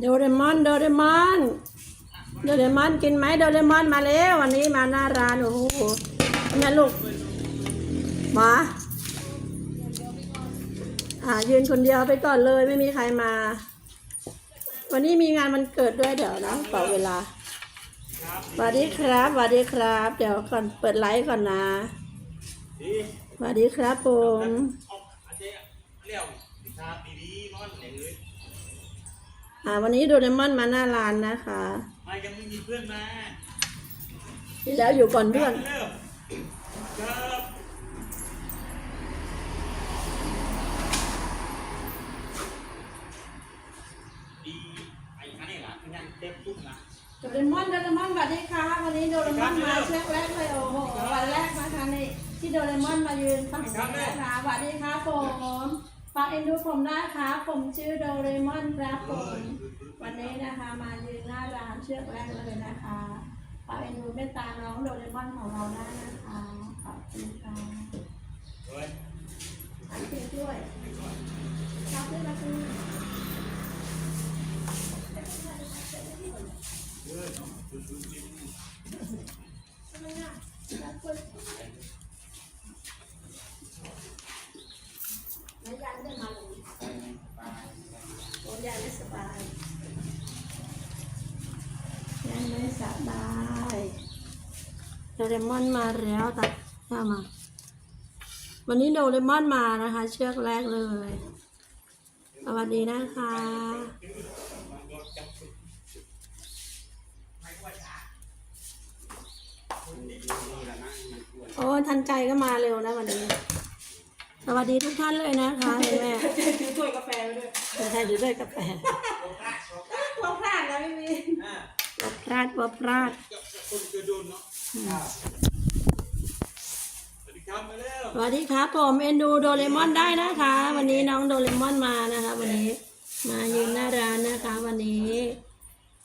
โดเรมอนโดเรมอนโดเรมอนกินไหมโดเรมอนมาแล้ววันนี้มาหน้าร้านโอ้โหนี่ลูกมาอ่ายืนคนเดียวไปก่อนเลยไม่มีใครมา วันนี้มีงานมันเกิดด้วยเดี๋ยวนะเป่าเวลาสวัสดีครับสวัสดีครับ เดี๋ยวก่อนเปิดไลฟ์ก่อนนะสวัสดีครับผม เอาอาเจ๊เลี้ยวสิครับดีๆนอนไหนเลย อ่า วันนี้โดเรมอนมาหน้าร้านนะคะมายังไม่มีเพื่อนมาที่แล้วอยู่ก่อนเพื่อนเร็วครับดีไอ้อันนี้ล่ะคือนั่งเต็มตุ้มนะ โดเรมอนโดเรมอนสวัสดีค่ะ วันนี้โดเรมอนมาเช็คแรกเลยโอ้โหวันแรกนะคะนี่ที่โดเรมอนมายืนฝั่งนี้นะคะสวัสดีค่ะผม ฝากเอ็นดูผมได้ค่ะผมชื่อโดเรมอนครับผมวันนี้นะคะมายืนหน้าร้านเชือกแรกเลยนะคะฝากเอ็นดูเมตตาน้องโดเรมอนของเราได้นะคะขอบคุณค่ะอันนี้ด้วยครับด้วยนะคุณไม่ยันไมาเลยโอ้ยันไม่สบายยันไม่สบายโดเรมอนมาแล้วตัดหน้ามา วันนี้โดเรมอนมานะคะ เชือกแรกเลยสวัสดีนะคะโอ้ทันใจก็มาเร็วนะวันนี้ สวัสดีทุกท่านเลยนะคะคุณแม่ถือถ้วยกาแฟไว้ด้วยใช่ถือด้วยกาแฟเราพลาดนะไม่มีวัพลาดวัพลาดคนจะโดนเนาะสวัสดีครับมาเร็วสวัสดีครับผมเอ็นดูโดเรมอนได้นะคะ วันนี้น้องโดเรมอนมานะคะ วันนี้มายืนหน้าร้านนะคะ วันนี้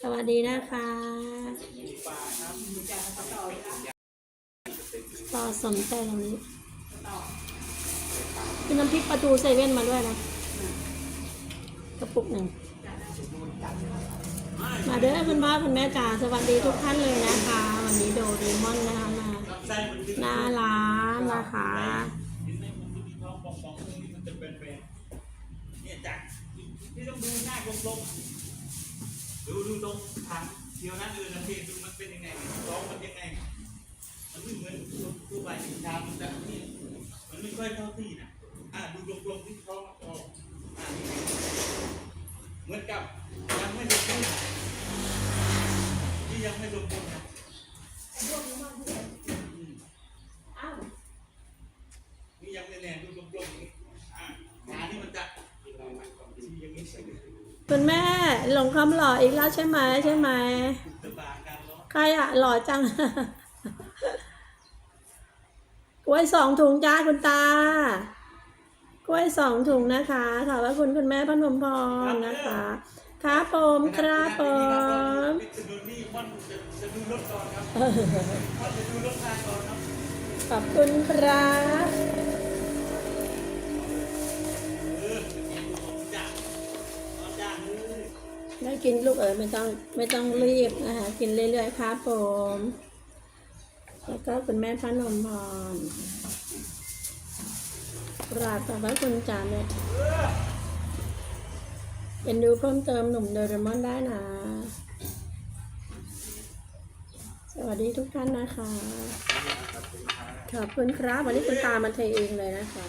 สวัสดีนะคะต่อสนใจตรงนี้ คือน้ำพริกปลาทูเซเว่นมาด้วยนะกระปุกหนึ่งมาเด้อคุณพ่อคุณแม่จ๋าสวัสดีทุกท่านเลยนะคะ วันนี้โดเรมอนนะคะมาหน้าร้านนะคะเนี่ยจักที่ต้องดูหน้ากลมๆดูดูตรงถังเดียวนั่นเลยนะพี่ดูมันเป็นยังไงท้องมันยังไงมันไม่เหมือนตัวใบชามันจะนี่ ไม่ค่อยเข้าที่นะอ่าดูกลมๆที่ท้องออกอ่าเหมือนกับยังไม่สมบูรณ์ที่ยังไม่สมบูรณ์นะอ้าวนี่ยังไม่แน่ดูกลมๆอย่างนี้อ่าขานี่มันจะที่อย่างนี้ใช่ไหมคุณแม่หลงคำหล่ออีกแล้วใช่ไหมใช่ไหมลำบากกันเนาะใครอะหล่อจัง กล้วยสองถุงจ้าคุณตา กล้วยสองถุงนะคะขอบพระคุณคุณแม่พนมพรนะคะ ครับผมครับผมจะดูนี่มันจะดูรถก่อนครับจะดูรถทางก่อนครับ ขอบคุณครับได้กินลูกเอ๋ยไม่ต้องไม่ต้องรีบนะคะกินเรื่อยๆครับผม แล้วก็คุณแม่พระนมพรกราบขอบพระคุณจ่าเนี่ยเป็นดูเพิ่มเติมหนุ่มโดเรมอนได้นะ สวัสดีทุกท่านนะคะ ขอบคุณครับ วันนี้คุณตามาเทเองเลยนะคะ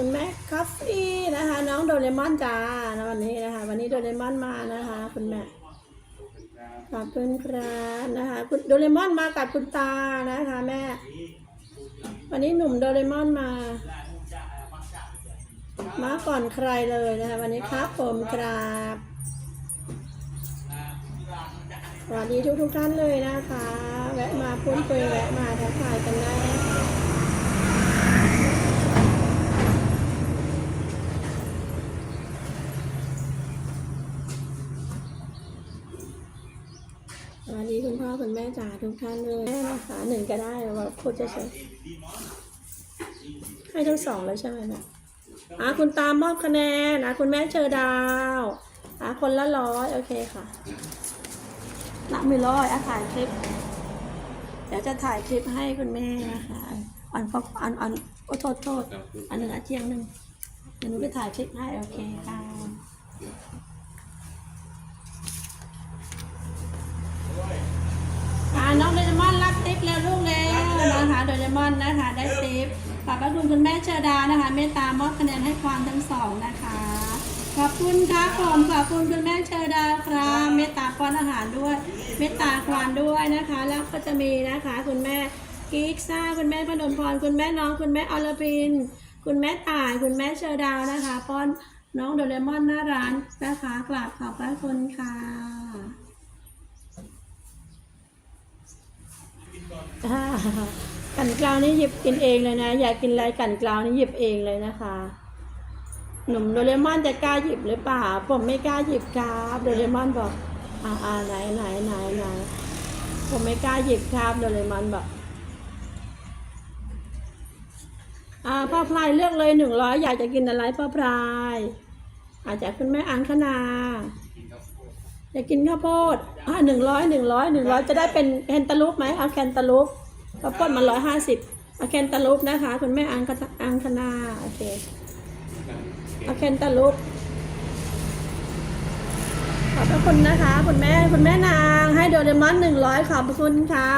คุณแม่คอฟฟี่นะคะ น้องโดเรมอนจ้านะวันนี้นะคะ วันนี้โดเรมอนมานะคะ คุณแม่ขอบคุณครับนะคะ คุณโดเรมอนมากับคุณตานะคะ แม่ วันนี้หนุ่มโดเรมอนมา มาก่อนใครเลยนะคะ วันนี้ครับผมครับสวัสดีทุกทุกท่านเลยนะคะ แวะมาพูดคุยแวะมาทักทายกันได้นะคะ สวัสดีคุณพ่อ คุณแม่ จ๋าทุกท่านเลยแม่นะคะหนึ่งก็ได้ว่าพูดจะเฉยให้ทั้งสองแล้วใช่ไหมแม่อะคุณตามมอบคะแนนอะคุณแม่เชอดาวอะคนละร้อยโอเคค่ะนับมือร้อยอะถ่ายคลิป เดี๋ยวจะถ่ายคลิปให้คุณแม่นะคะอันฟอกอันอันโอ้โทษโทษอันหนึ่งอาเที่ยงหนึ่งเดี๋ยวหนูไปถ่ายคลิปให้โอเคค่ะ อ่าน้องโดเร มอนรับติ๊บแล้วลูกแล้วนะคะโดเรมอนนะคะ ได้ติ๊บขอบพระคุณคุณแม่เชดานะคะเมตตามอบคะแนนให้ความทั้งสองนะคะ ขอบคุณครับผมขอบคุณคุณแม่เชดาครับเมตตาป้อนอาหารด้วย เมตตาควานด้วยนะคะ แล้วก็จะมีนะคะคุณแม่กิ๊กซ่าคุณแม่พนมพรคุณแม่น้องคุณแม่อรพินคุณแม่ต่ายคุณแม่เชอดาวนะคะ ป้อนน้องโดเรมอนหน้าร้านนะคะกราบขอบพระคุณค่ะ อ่า กันกลาวนี่หยิบกินเองเลยนะ อยากกินอะไรกันกลาวนี่หยิบเองเลยนะคะ หนุ่มโดเรมอนจะกล้าหยิบหรือเปล่า ผมไม่กล้าหยิบครับโดเรมอนบอกอ่าอ่าไหนไหนไหนไหนผมไม่กล้าหยิบครับโดเรมอนบอกอ่าพ่อพลายเลือกเลยหนึ่งร้อยอยากจะกินอะไรพ่อพลายอาจจะคุณแม่อังคณา อยากกินข้าวโพดอ่าหนึ่งร้อยหนึ่งร้อยหนึ่งร้อยจะได้เป็นแคนตาลูปไหมเอาแคนตาลูปข้าวโพดมันร้อยห้าสิบเอาแคนตาลูปนะคะ คุณแม่อังคอังคณาโอเคเอาแคนตาลูปขอบพระคุณนะคะ คุณแม่คุณแม่นางให้โดเรมอนหนึ่งร้อยขอบพระคุณค่ะ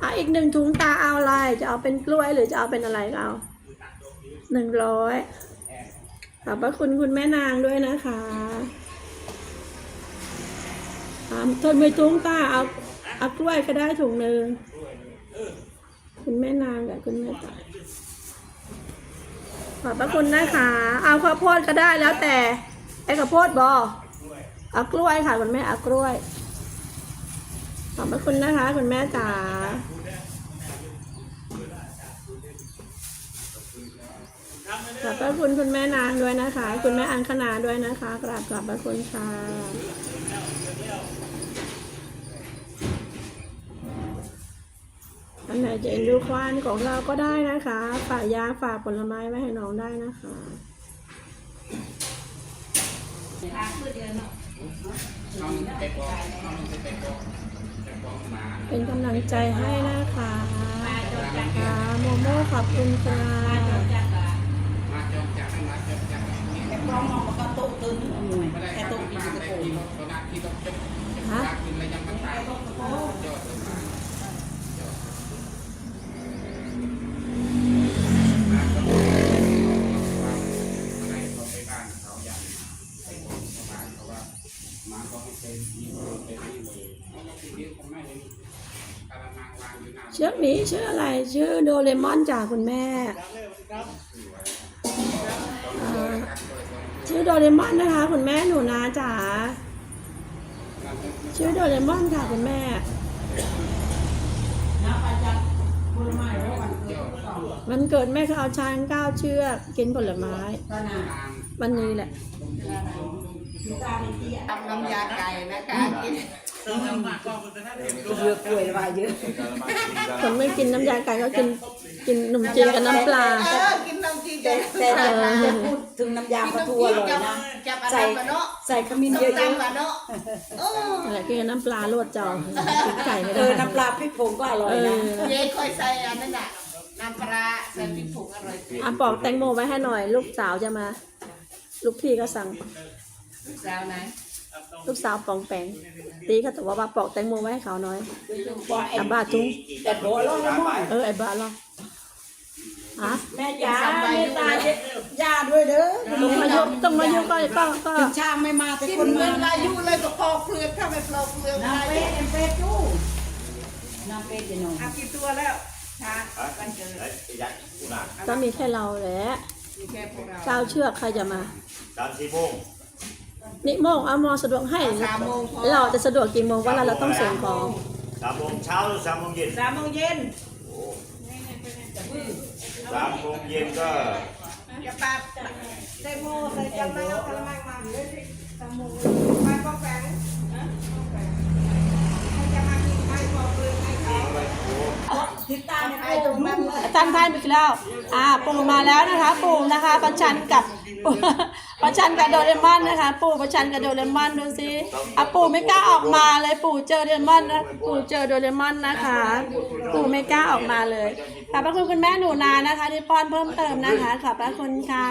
เอาอีกหนึ่งถุงตาเอาอะไรจะเอาเป็นกล้วยหรือจะเอาเป็นอะไรก็เอาหนึ่งร้อยขอบพระคุณคุณแม่นางด้วยนะคะ ถามทนไม่ทุ้งตาเอาเอากล้วยก็ได้ถุงหนึ่งคุณแม่นางกับคุณแม่ตายขอบพระคุณนะคะเอาข้าวโพดก็ได้แล้วแต่ไอ้ข้าวโพดบอเอากล้วยค่ะคุณแม่เอากล้วยขอบพระคุณนะคะ คุณแม่จ๋า ขอบพระคุณคุณแม่นางด้วยนะคะ คุณแม่อังคณาด้วยนะคะกราบขอบพระคุณค่ะอันไหนจะเอ็นดูควานของเราก็ได้นะคะ ฝากยาฝากผลไม้ไว้ให้น้องได้นะคะเป็นกำลังใจให้นะคะโมโม่ขอบคุณค่ะ แต่กล้องมองมันก็โต๊ะตึงแค่โต๊ะกินกระโปงฮะเชือกนี้ชื่ออะไร ชื่อโดเรมอนจากคุณแม่ ชื่อโดเรมอนนะคะ คุณแม่หนูนาจ๋าชื่อโดเรมอนค่ะคุณแม่มันเกิดแม่เขาเอาช้างก้าวเชือกกินผลไม้บันวันนี้แหละตาดีที่ทำน้ำยาไก่นะคะกิน เติมน้ำหนักก็มันจะน่าเด็ดเยอะกล้วยมาเยอะคนไม่กินน้ำยาไก่ก็กินกินขนมจีนกับน้ำปลา เออกินน้ำจีนแต่แต่แต่พูดถึงน้ำยาปลาทูอร่อยนะจับอะไรใส่มาเนาะใส่ขมิ้นน้ำเยตาลอะมาเนาะเอออะไรกินกับน้ำปลาลวดจองกินไก่ไม่ๆเอได้อน้ำปลาพริกผงก็อร่อยเอนะอเย้คอยใส่อันนั้นน่ะน้ำปลาใส่พริกผงอร่อยจริงอะปอกแตงโมไว้ให้หน่อย ลูกสาวจะมา ลูกพี่ก็สั่งสาวไหน ลูกสาวปองแปงตีเขาแต่ว่าว่าปอกแตงโมไว้ให้เขาหน่อยว่าไอ้อาบาทุงแต่โบล้อละมั่งเออไอ้บ้าหรอฮะแม่จ๋าแม่ตาย่าด้วยเด้อต้องมายุต้องมายุก็ก็ก็ถึงช่างไม่มาแต่กินคนเหมืมาอนอายุเลยก็ปอกเปลือกถ้าไม่ปอกเปลือกน้ำอาเป็ยุดเอ็มเป็ดจู้น้ำเป็ดจะนอนอากี่ตัวแล้วชาวันเกิดก็มีแค่เราแหละมีแค่พวกเราเก้าเชือกใครจะมาสามสี่โมง นิโมงเอามอสะดวกให้ สามโมงพอ เราจะสะดวกกี่โมงว่าเราต้องส่งของสามโมงเช้าหรือสามโมงเย็นสามโมงเย็นสามโมงเย็นก็จะปาดเตโมใส่จำนำกระมังมาเลยสิสามโมงมาป้องแปงนะป้องแปงให้จะมากินตาเนี่ยไอ้ตรงนั้นเลยอาจารย์ไทยไปแล้วอ่าปู่มาแล้วนะคะปู่นะคะประชันกับ ปู่ประชันกับโดเรมอนนะคะ ปู่ประชันกับโดเรมอนดูสิอะปู่ไม่กล้าออกมาเลยปู่เจอโดเรมอนนะปู่เจอโดเรมอนนะคะ ปู่ไม่กล้าออกมาเลย ขอบพระคุณคุณแม่หนูนานะคะที่ป้อนเพิ่มเติมนะคะ ขอบพระคุณค่ะ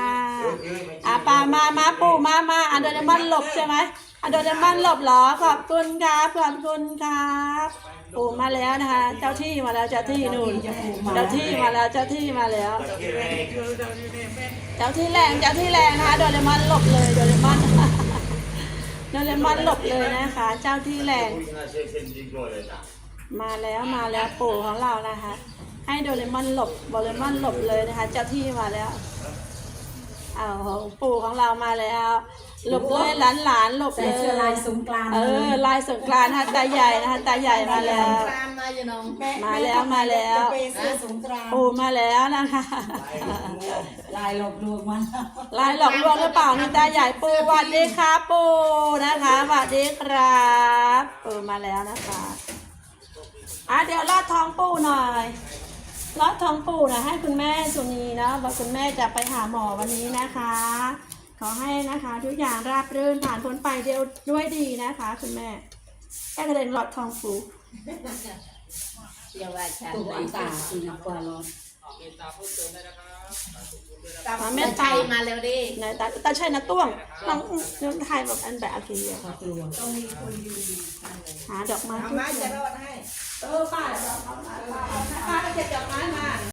อะปามามาปู่มามาอะโดเรมอนหลบใช่ไหมอะโดเรมอนหลบเหรอขอบคุณครับขอบคุณครับปู่มาแล้วนะคะ เจ้าที่มาแล้วเจ้าที่นู่นเจ้าที่มาแล้วเจ้าที่มาแล้ว เจ้าที่แรงเจ้าที่แรงนะคะโดเรมอนหลบเลยโดเรมอนโดเรมอนหลบเลยนะคะ เจ้าที่แรงมาแล้วมาแล้วปู่ของเรานะคะ ให้โดเรมอนหลบโดเรมอนหลบเลยนะคะ เจ้าที่มาแล้วเอาของปู่ของเรามาแล้วหลบเลยหลานหลานๆหลบใส่เลยเสื้อลายสงกรานต์เออลายสงกรานต์นะคะตาใหญ่นะคะตาใหญ่มาแล้ว ตามมาอยู่น้องแม่มาแล้วมาแล้ว จะไปเสื้อสงกรานต์ปู่มาแล้วนะคะ ลายหลอกลวงมันลายหลอกลวงหรือเปล่านี่ตาใหญ่ปูสวัสดีครับปูนะคะสวัสดีครับปูมาแล้วนะคะอะเดี๋ยวลอดท้องปูหน่อย ลอดท้องปูหนะให้คุณแม่สุนีนะว่าคุณแม่จะไปหาหมอวันนี้นะคะ ขอให้นะคะทุกอย่างราบรื่นผ่านพ้นไปเดียวด้วยดีนะคะ คุณแม่แค่กระเด็นลอดท้องปูเดี๋ยวว่าฉันตัวอันตาคือกว่าร้อนตามมาแม่เม็ดไทไทยยมาแล้วดิไหนตาตาใช่นะต้วงน้องน้องไทยแบบอันแบบโอเคเดียวเขากลัวต้องมีคนยืนอยู่ข้างเลยหาดอกไม้เอาทุกมา อจะย่างรอดให้เออป้าเดี๋ยวเอาเอาเอาเอาป้าก็เก็บไม้มา